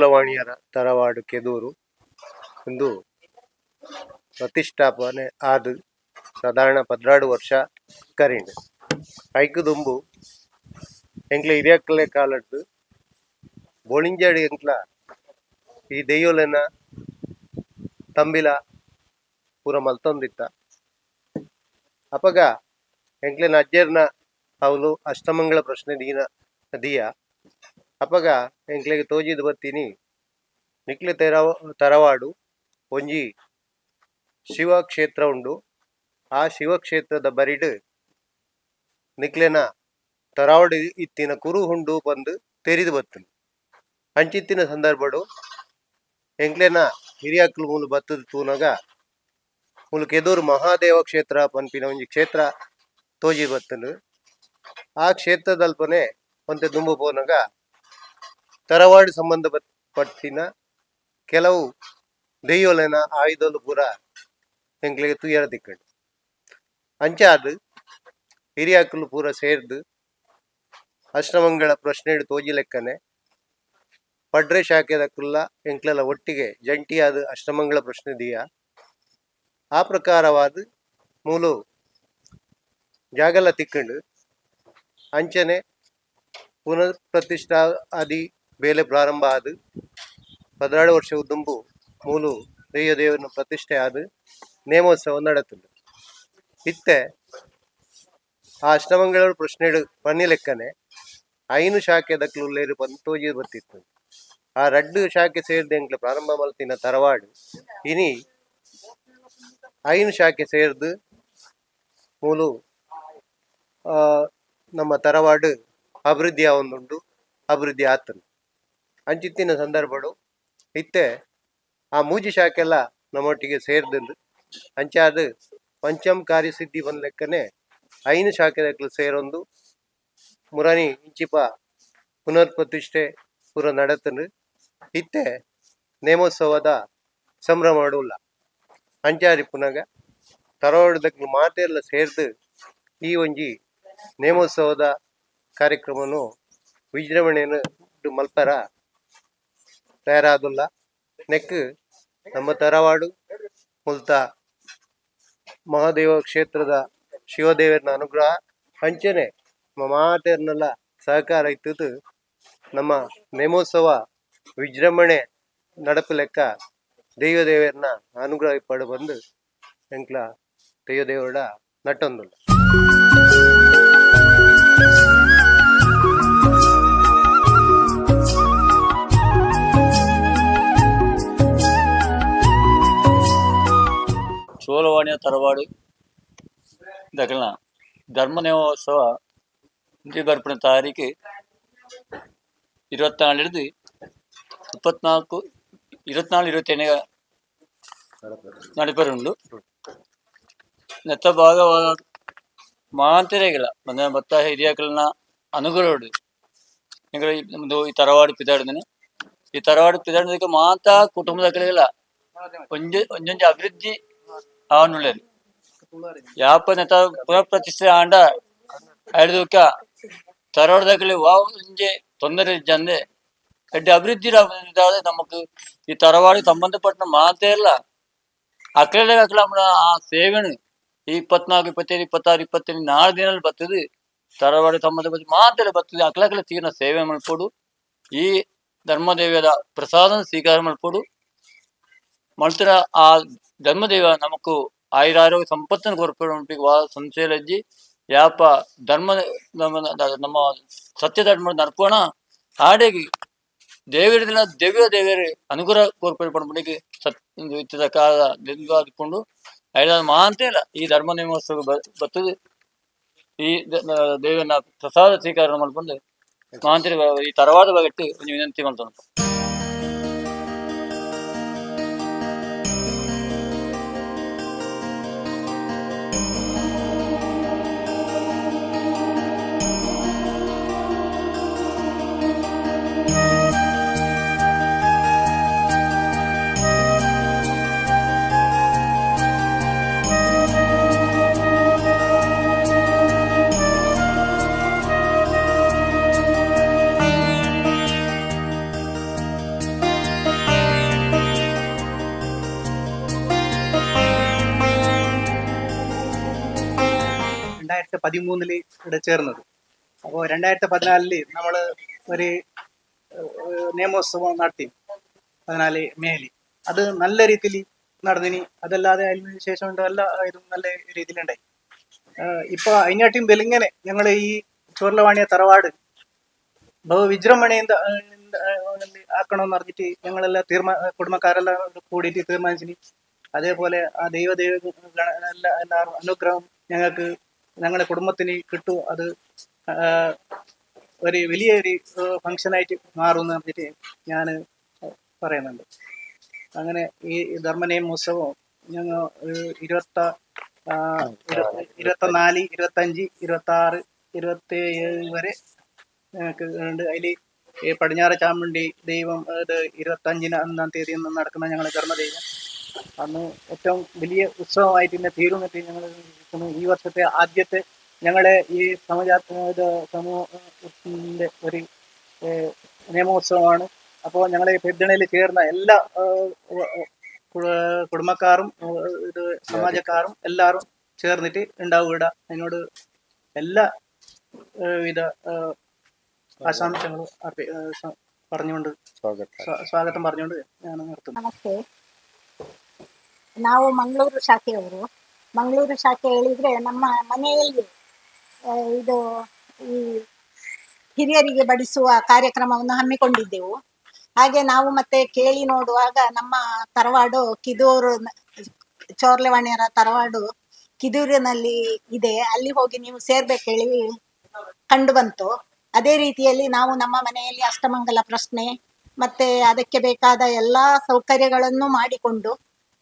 ಚೋರ್ಲವಾಣಿಯರ ತರವಾಡು ಕೆದೂರು ಒಂದು ಪ್ರತಿಷ್ಠಾಪನೆ ಆದ ಸಾಧಾರಣ ಪದ್ನಾಡು ವರ್ಷ ಕರಿಂಡು ಐಕು ದುಂಬು ಎಂಕ್ಲ ಹಿರಿಯಕ್ಕಲೆ ಕಾಲದ್ದು ಬೋಳಿಂಜಾಡಿ ಎಂಕ್ಲ ಈ ದೆಯ್ಯೋಲೆನ ತಂಬಿಲ ಪೂರ ಮಲ್ತೊಂದಿತ್ತ. ಅಪಗ ಎಂಕ್ಲೆನ ಅಜ್ಜರ್ನ ಅವಲು ಅಷ್ಟಮಂಗಳ ಪ್ರಶ್ನೆ ದೀನ ದಿಯ ಅಪಗ ಎಂಕ್ಲೆಗೆ ತೋಜಿದ್ ಬತ್ತೀನಿ. ನಿಕ್ಲೆ ತೆರವ, ತರವಾಡು, ಒಂಜಿ ಶಿವಕ್ಷೇತ್ರ ಉಂಡು ಆ ಶಿವಕ್ಷೇತ್ರದ ಬರಿಡ್ ನಿಕ್ಲೆನ ತರಾವಡ್ ಇತ್ತಿನ ಕುರು ಹುಂಡು ಬಂದು ತೆರಿದು ಬತ್ತನು. ಅಂಚಿತ್ತಿನ ಸಂದರ್ಭಡು ಎಂಕ್ಲೆನ ಹಿರಿಯಕ್ಕಲು ಮೂಲು ಬತ್ತದ ತೂನಗ ಮೂಲು ಕೆದೂರು ಮಹಾದೇವ ಕ್ಷೇತ್ರ ಪನ್ಪಿನ ಒಂಜಿ ಕ್ಷೇತ್ರ ತೋಜಿ ಬತ್ತನು. ಆ ಕ್ಷೇತ್ರದಲ್ಪನೆ ಒಂತೆ ದುಂಬು ಪೋನಗ ತರವಾಡು ಸಂಬಂಧ ಪಟ್ಟಿನ ಕೆಲವು ದೆಯ್ಯೋಲೆನ ಆಯುಧಲು ಪೂರ ಎಂಕ್ಲೆಗೆ ತುಯರ ದಿಕ್ಕಂಡ್ ಅಂಚಾದ್ ಹಿರಿಯಾಕಲು ಪೂರ ಸೇರ್ದು ಅಷ್ಟಮಂಗಳ ಪ್ರಶ್ನೆ ತೋಜಿ ಲೆಕ್ಕನೆ ಪಡ್ರೆ ಶಾಖೆದಕ್ಕುಲ್ಲ ಎಂಕ್ಲೆಲ ಒಟ್ಟಿಗೆ ಜಂಟಿಯಾದ ಅಷ್ಟಮಂಗಳ ಪ್ರಶ್ನೆ ದಿಯ. ಆ ಪ್ರಕಾರವಾದ ಮೂಲು ಜಾಗಲ್ಲ ತಿಕ್ಕಂಡು ಅಂಚನೆ ಪುನರ್ ಪ್ರತಿಷ್ಠಾ ಆದಿ ಬೇಲೆ ಪ್ರಾರಂಭ ಆದ ಪದ್ನಾಡು ವರ್ಷ ಉದುಂಬು ಮೂಲು ದೆಯ್ಯ ದೇವನ ಪ್ರತಿಷ್ಠೆ ಆದ ನೇಮೋತ್ಸವ ನಡತುಂಡು ಇತ್ತೆ ಆ ಅಷ್ಟಮಂಗಳ ಪ್ರಶ್ನೆಡು ಪನ್ನಿ ಲೆಕ್ಕನೆ ಐನು ಶಾಖೆ ದಕ್ಕಲು ಲೇರು ತೋಜಿ ಬತ್ತಿತ್ತು ಆ ರಡ್ಡು ಶಾಖೆ ಸೇರಿದ ಎಂಕ್ಲೆ ಪ್ರಾರಂಭ ಮಲ್ತಿನ ತರವಾಡು. ಇನಿ ಐನು ಶಾಖೆ ಸೇರ್ದು ಮೂಲು ನಮ್ಮ ತರವಾಡು ಅಭಿವೃದ್ಧಿ ಆವೊಂದುಂಡು ಅಭಿವೃದ್ಧಿ ಆತನು ಅಂಚಿತ್ತಿನ ಸಂದರ್ಭಗಳು ಇತ್ತೆ ಆ ಮೂಜಿ ಶಾಖೆಲ್ಲ ನಮ್ಮೊಟ್ಟಿಗೆ ಸೇರ್ದುಂಡು ಅಂಚಾದ ಪಂಚಮ್ ಕಾರ್ಯಸಿದ್ಧಿ ಬಂದ ಲೆಕ್ಕನೆ ಐನು ಶಾಖೆದಕ್ಲು ಸೇರೊಂದು ಮುರನಿ ಇಂಚಿಪ ಪುನರ್ ಪ್ರತಿಷ್ಠೆ ಪೂರ ನಡತನು ಇತ್ತೆ ನೇಮೋತ್ಸವದ ಸಂಭ್ರಮಡುಲ್ಲ. ಅಂಚಾರಿ ಪುನಗ ತರೋಡದ ಮಾತೆಲ್ಲ ಸೇರ್ದು ಈ ಒಂಜಿ ನೇಮೋತ್ಸವದ ಕಾರ್ಯಕ್ರಮನು ವಿಜೃಂಭಣೆಯನ್ನು ಮಲ್ಪರ ತಯಾರಾದುಲ್ಲ. ನೆಕ್, ನಮ್ಮ ತರವಾಡು, ಮುಲ್ತ, ಮಹಾದೇವ ಕ್ಷೇತ್ರದ ಶಿವದೇವರನ ಅನುಗ್ರಹ, ಹಂಚನೆ ಮಾತೆರ್ನೆಲ್ಲ ಸಹಕಾರ ಇತ್ತು ನಮ್ಮ ನೇಮೋತ್ಸವ, ವಿಜೃಂಭಣೆ ನಡಪು ಲೆಕ್ಕ ದೇವದೇವರನ್ನ ಅನುಗ್ರಹ ಪಡು ಬಂದು, ಎಂಕ್ಲ ದೇವದೇವರ ನಟ್ಟೊಂದುಲ್ಲ ತರವಾಡಿ. దగ్గర ಧರ್ಮನೇಮೋತ್ಸವ ఇంటి గడిపిన తారీఖు ఇరవై నాలుగు ఇప్పత్నాలుగు ఇరవై నాలుగు ఇరవై ఎనిమిది నలభై రెండు నెత్త ಮನೆ ಭತ್ತ ಹಿರಿಯಾಕಲನ್ನ ಅನುಗ್ರಹಡು. ನಿಂಗಳ ಈ ತರವಾಡು ಪಿದಾಡಿದನು ಈ ತರವಾಡು ಪಿದಾಡಿದಕ್ಕೆ ಮಾತಾ ಕುಟುಂಬದ ಕಡೆಗಿಲ್ಲ ಒಂಜೆ ಅಭಿವೃದ್ಧಿ ಆವನುಳ್ಳೇದು ಯಾಪ ನೆತ ಪುನಃ ಪ್ರತಿಷ್ಠೆ ಆಂಡ ಐಡ್ದುಕ ತರವಾಡದಾಗಲಿ ವಾವ್ ಒಂಜಿ ತೊಂದರೆ ಜಂದೆ ಎಡ್ಡೆ ಅಭಿವೃದ್ಧಿ ಇದಾದ ನಮಕ್ ಈ ತರವಾಡಿ ಸಂಬಂಧಪಟ್ಟ ಮಾತೇ ಇಲ್ಲ. ಅಕ್ಕಲೇ ಅಕ್ಕಲ ಆ ಸೇವೆನು ಈ ಇಪ್ಪತ್ನಾಲ್ಕು, ಇಪ್ಪತ್ತೈದು, ಇಪ್ಪತ್ತಾರು ಇಪ್ಪತ್ತೈದು ನಾಲ್ಕು ದಿನದಲ್ಲಿ ಬರ್ತದೆ. ತರವಾಡಿ ಸಂಬಂಧಪಟ್ಟ ಮಾತೆಲ್ಲ ಬರ್ತದೆ. ಅಕ್ಲಕ್ಲ ತೀರ್ನ ಸೇವೆ ಮಲ್ಪೋಡು ಈ ಧರ್ಮದೇವದ ಪ್ರಸಾದನ ಸ್ವೀಕಾರ ಮಲ್ಪೋಡು ಮಲ್ತರ ಆ ಧರ್ಮದೇವ ನಮಕು ಆಯುರಾರೋಗ್ಯ ಸಂಪತ್ತನ್ನು ಕೊರ್ಪಡು ವಾ ಸಂಶಯಲಜ್ಜಿ ಯಾಪ ಧರ್ಮ ನಮ್ಮ ನಮ್ಮ ಸತ್ಯ ಧರ್ಮ ನಡ್ಪೋಣ ಆಡೆಗಿ ದೇವರಿನ ದಿವ್ಯ ದೇವರ ಅನುಗ್ರಹ ಕೋರ್ಪಡೆ ಪಡ್ಬಿಡಿಗೆ ಸತ್ ಇತ್ತದ ಕಾಲ ದಿನವಾದಿಕೊಂಡು ಐದ ಮಹಾಂತೆ ಇಲ್ಲ ಈ ಧರ್ಮ ನೇಮೋತ್ಸವ ಬರ್ತದೆ ಈ ದ- ದ- ದೇವನ ಪ್ರಸಾದ ಸ್ವೀಕಾರ ಮಾಡ್ಕೊಂಡು ಮಹಾಂತಿ ಈ ತರವಾದ ಬಗೆಟ್ಟು ಒಂದು ವಿನಂತಿ ಮಾಡ್ತಾನೆ പതിമൂന്നിൽ ഇവിടെ ചേർന്നത്. അപ്പോൾ രണ്ടായിരത്തി പതിനാലിൽ നമ്മൾ ഒരു നിയമോത്സവം നടത്തി. പതിനാല് മേൽ. അത് നല്ല രീതിയിൽ നടന്നിനി. അതല്ലാതെ അതിന് ശേഷം എല്ലാ ഇതും നല്ല രീതിയിലുണ്ടായി. ഇപ്പൊ അതിനാട്ടിയും വെലിങ്ങനെ ഞങ്ങൾ ഈ ചോർലവാണിയ തറവാട് ബഹു വിജൃംഭണയും ആക്കണമെന്ന് പറഞ്ഞിട്ട് ഞങ്ങളെല്ലാം തീർമാ കുടുംബക്കാരെല്ലാം കൂടിയിട്ട് തീരുമാനിച്ചിന്. അതേപോലെ ആ ദൈവ ദൈവ എല്ലാ എല്ലാവരും അനുഗ്രഹം ഞങ്ങൾക്ക് ഞങ്ങളുടെ കുടുംബത്തിന് കിട്ടും. അത് ഒരു വലിയൊരു ഫങ്ഷനായിട്ട് മാറുമെന്ന് പറഞ്ഞിട്ട് ഞാൻ പറയുന്നുണ്ട്. അങ്ങനെ ഈ ധർമ്മനേമോത്സവം ഞങ്ങൾ ഇരുപത്ത ഇരുപത്തിനാല് ഇരുപത്തഞ്ച് ഇരുപത്തി ആറ് ഇരുപത്തി ഏഴ് വരെ ഉണ്ട്. അതിൽ ഈ പടിഞ്ഞാറ് ചാമുണ്ടി ദൈവം ഇത് ഇരുപത്തഞ്ചിന് അന്നാം തീയതി നടക്കുന്ന ഞങ്ങളുടെ ധർമ്മദൈവം. അന്ന് ഏറ്റവും വലിയ ഉത്സവമായിട്ട് തീരുന്നിട്ട് ഞങ്ങൾ ഈ വർഷത്തെ ആദ്യത്തെ ഞങ്ങളുടെ ഈ സമജാ ഇത് സമൂഹത്തിന്റെ ഒരു ഏഹ്, നിയമോത്സവമാണ് അപ്പോൾ ഞങ്ങളെ പെരുന്നണയിൽ ചേർന്ന എല്ലാ ഏഹ്, ഉ- കു- കുടുംബക്കാരും ഏഹ്, ഇത് സമാജക്കാരും എല്ലാവരും ചേർന്നിട്ട് ഉണ്ടാവും ഇവിടെ അതിനോട് എല്ലാ ഏഹ്, വിധ ഏഹ്, ആശംസകളും അർപ്പി ഏഹ്, സ- പറഞ്ഞുകൊണ്ട് ಸ್ವಾಗತ സ്വാ- ಸ್ವಾಗತ പറഞ്ഞുകൊണ്ട് ഞാൻ നിർത്തുന്നു ನಮಸ್ತೆ ನಾವು ಮಂಗಳೂರು ಶಾಖೆಯವರು ಮಂಗಳೂರು ಶಾಖೆ ಹೇಳಿದ್ರೆ ನಮ್ಮ ಮನೆಯಲ್ಲಿ ಇದು ಈ ಹಿರಿಯರಿಗೆ ಬಡಿಸುವ ಕಾರ್ಯಕ್ರಮವನ್ನು ಹಮ್ಮಿಕೊಂಡಿದ್ದೆವು. ಹಾಗೆ ನಾವು ಮತ್ತೆ ಕೇಳಿ ನೋಡುವಾಗ ನಮ್ಮ ತರವಾಡು ಕಿದೂರು, ಚೋರ್ಲೆವಾಣಿಯರ ತರವಾಡು ಕಿದೂರಿನಲ್ಲಿ ಇದೆ. ಅಲ್ಲಿ ಹೋಗಿ ನೀವು ಸೇರ್ಬೇಕು ಹೇಳಿ ಕಂಡು ಬಂತು. ಅದೇ ರೀತಿಯಲ್ಲಿ ನಾವು ನಮ್ಮ ಮನೆಯಲ್ಲಿ ಅಷ್ಟಮಂಗಲ ಪ್ರಶ್ನೆ ಮತ್ತೆ ಅದಕ್ಕೆ ಬೇಕಾದ ಎಲ್ಲಾ ಸೌಕರ್ಯಗಳನ್ನು ಮಾಡಿಕೊಂಡು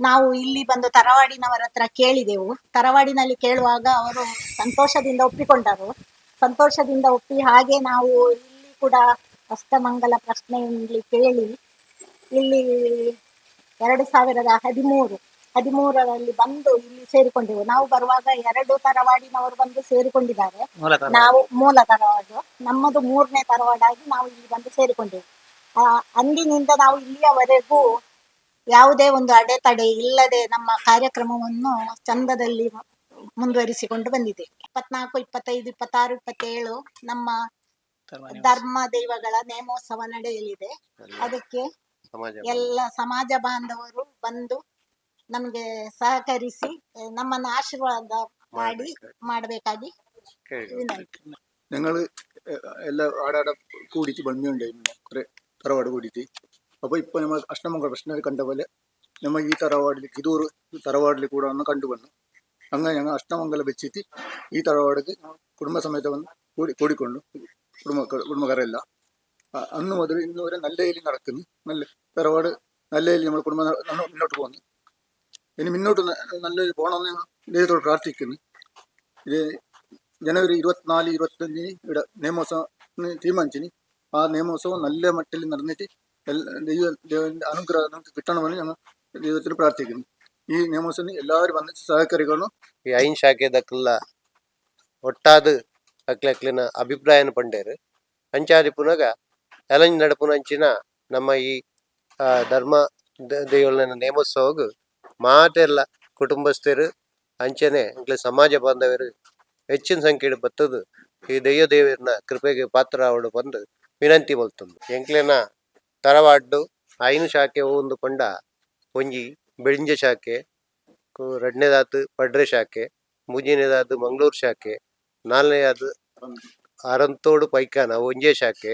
ನಾವು ಇಲ್ಲಿ ಬಂದು ತರವಾಡಿನವರ ಹತ್ರ ಕೇಳಿದೆವು. ತರವಾಡಿನಲ್ಲಿ ಕೇಳುವಾಗ ಅವರು ಸಂತೋಷದಿಂದ ಒಪ್ಪಿಕೊಂಡರು. ಸಂತೋಷದಿಂದ ಒಪ್ಪಿ ಹಾಗೆ ನಾವು ಇಲ್ಲಿ ಕೂಡ ಅಷ್ಟಮಂಗಲ ಪ್ರಶ್ನೆಯಲ್ಲಿ ಕೇಳಿ ಇಲ್ಲಿ ಎರಡು ಸಾವಿರದ ಹದಿಮೂರು ಹದಿಮೂರರಲ್ಲಿ ಬಂದು ಇಲ್ಲಿ ಸೇರಿಕೊಂಡೆವು. ನಾವು ಬರುವಾಗ ಎರಡು ತರವಾಡಿನವರು ಬಂದು ಸೇರಿಕೊಂಡಿದ್ದಾರೆ. ನಾವು ಮೂಲ ತರವಾಡು. ನಮ್ಮದು ಮೂರನೇ ತರವಾಡಾಗಿ ನಾವು ಇಲ್ಲಿ ಬಂದು ಸೇರಿಕೊಂಡೆವು. ಅಂದಿನಿಂದ ನಾವು ಇಲ್ಲಿಯವರೆಗೂ ಯಾವುದೇ ಒಂದು ಅಡೆತಡೆ ಇಲ್ಲದೆ ನಮ್ಮ ಕಾರ್ಯಕ್ರಮವನ್ನು ಚಂದದಲ್ಲಿ ಮುಂದುವರಿಸಿಕೊಂಡು ಬಂದಿದೆ. ಇಪ್ಪತ್ನಾಲ್ಕು ಇಪ್ಪತ್ತೈದು ಇಪ್ಪತ್ತಾರು ಇಪ್ಪತ್ತೇಳು ನಮ್ಮ ಧರ್ಮ ದೈವಗಳ ನೇಮೋತ್ಸವ ನಡೆಯಲಿದೆ. ಅದಕ್ಕೆ ಎಲ್ಲ ಸಮಾಜ ಬಾಂಧವರು ಬಂದು ನಮಗೆ ಸಹಕರಿಸಿ ನಮ್ಮನ್ನ ಆಶೀರ್ವಾದ ಮಾಡಿ ಮಾಡಬೇಕಾಗಿ ಎಲ್ಲ എല്ലാ ആടാടെ കൂടിയിട്ട് ഭംഗിയുണ്ടായിരുന്നു കുറെ തറവാട് കൂടിയിട്ട്. അപ്പോൾ ഇപ്പോൾ നമ്മൾ അഷ്ടമംഗല പ്രശ്നം കണ്ട പോലെ നമ്മൾ ഈ തറവാടിൽ കിതൂർ തറവാടിൽ കൂടെ വന്ന് കണ്ടുവന്നു. അങ്ങനെ ഞങ്ങൾ അഷ്ടമംഗലം വെച്ചിട്ട് ഈ തറവാടിക്ക് കുടുംബസമേതം വന്ന് കൂടി കൂടിക്കൊണ്ടു. കുടുംബ കുടുംബക്കാരെല്ലാം. അന്ന് മുതൽ ഇന്ന് വരെ നല്ല രീതിയിൽ നടക്കുന്നു. നല്ല തറവാട് നല്ല രീതിയിൽ നമ്മൾ കുടുംബം മുന്നോട്ട് പോകുന്നു. ഇനി മുന്നോട്ട് നല്ല രീതിയിൽ പോകണമെന്ന് ഞങ്ങൾ ദൈവത്തോട് പ്രാർത്ഥിക്കുന്നു. ഇത് ജനുവരി ഇരുപത്തിനാല് ഇരുപത്തഞ്ചിന് ഇവിടെ നിയമോത്സവം തീരുമാനിച്ചിന്. ആ നിയമോത്സവം നല്ല മട്ടിൽ നടന്നിട്ട് അനുഗ്രഹം നമുക്ക് കിട്ടണമെന്ന് ഞങ്ങൾ ദൈവത്തിൽ പ്രാർത്ഥിക്കുന്നു ഈ നിയമോത്സവത്തിന് എല്ലാവരും വന്ന് സഹകരിക്കണം ಈ ಐನ್ ಶಾಖೆದಕ್ಕೆಲ್ಲ ಒಟ್ಟಾದ ಅಕ್ಲಕ್ಲಿನ ಅಭಿಪ್ರಾಯನ ಪಂಡೇರು ಅಂಚಾದಿ ಪುನಗ ಎಲಂಜ್ ನಡಪುನ ಅಂಚಿನ ನಮ್ಮ ಈ ಆ, ಧರ್ಮ ದೇವಲನ ನೇಮೋತ್ಸವಗ್ ಮಾತೆಲ್ಲ ಕುಟುಂಬಸ್ಥರು ಅಂಚನೆ ಇಂಕ್ಲೆ ಸಮಾಜ ಬಾಂಧವರು ಹೆಚ್ಚಿನ ಸಂಖ್ಯೆಡ್ ಬತ್ತದು ಈ ದೈವ ದೇವರನ ಕೃಪೆಗೆ ಪಾತ್ರ ಅವಳು ಬಂದು ವಿನಂತಿ ಮಲ್ತಂದು ಎಂಕ್ಲೆನ ತರವಾಡ್ಡು, ಐನು ಶಾಖೆ ಒಂದು ಪಂಡ ಒಂಜಿ ಬೆಳಿಂಜ ಶಾಖೆ ರಡ್ನೇದಾತ್, ಪಡ್ರೆ ಶಾಖೆ ಮೂರನೇದಾತು ಮಂಗಳೂರು ಶಾಖೆ ನಾಲ್ಕನೇದಾತು ಅರಂತೋಡು ಪೈಕಾನ ಒಂಜೆ ಶಾಖೆ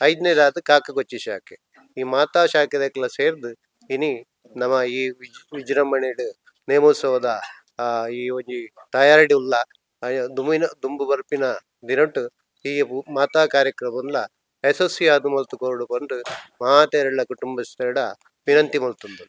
ಐದನೇದಾದ ಕಾಕಗೊಚ್ಚಿ ಶಾಖೆ. ಈ ಮಾತಾ ಶಾಖೆದಕ್ಕೆಲ್ಲ ಸೇರ್ದು ಇನಿ ನಮ್ಮ ಈ ವಿಜ್, ವಿಜೃಂಭಣೆಡ್ ನೇಮೋತ್ಸವದ ಈ ಒಂಜಿ ತಯಾರಿ ಉಲ್ಲ ದುಮಿನ ದುಂಬು ಬರ್ಪಿನ ದಿನಟ್ಟು ಈ ಮಾತಾ ಕಾರ್ಯಕ್ರಮಲ್ಲ ಯಶಸ್ವಿ ಆದು ಮಲ್ತುಕೊಂಡು ಬಂದು ಮಾತೆರಳ ಕುಟುಂಬಸ್ಥರ ವಿನಂತಿ ಮಲ್ತುಂದು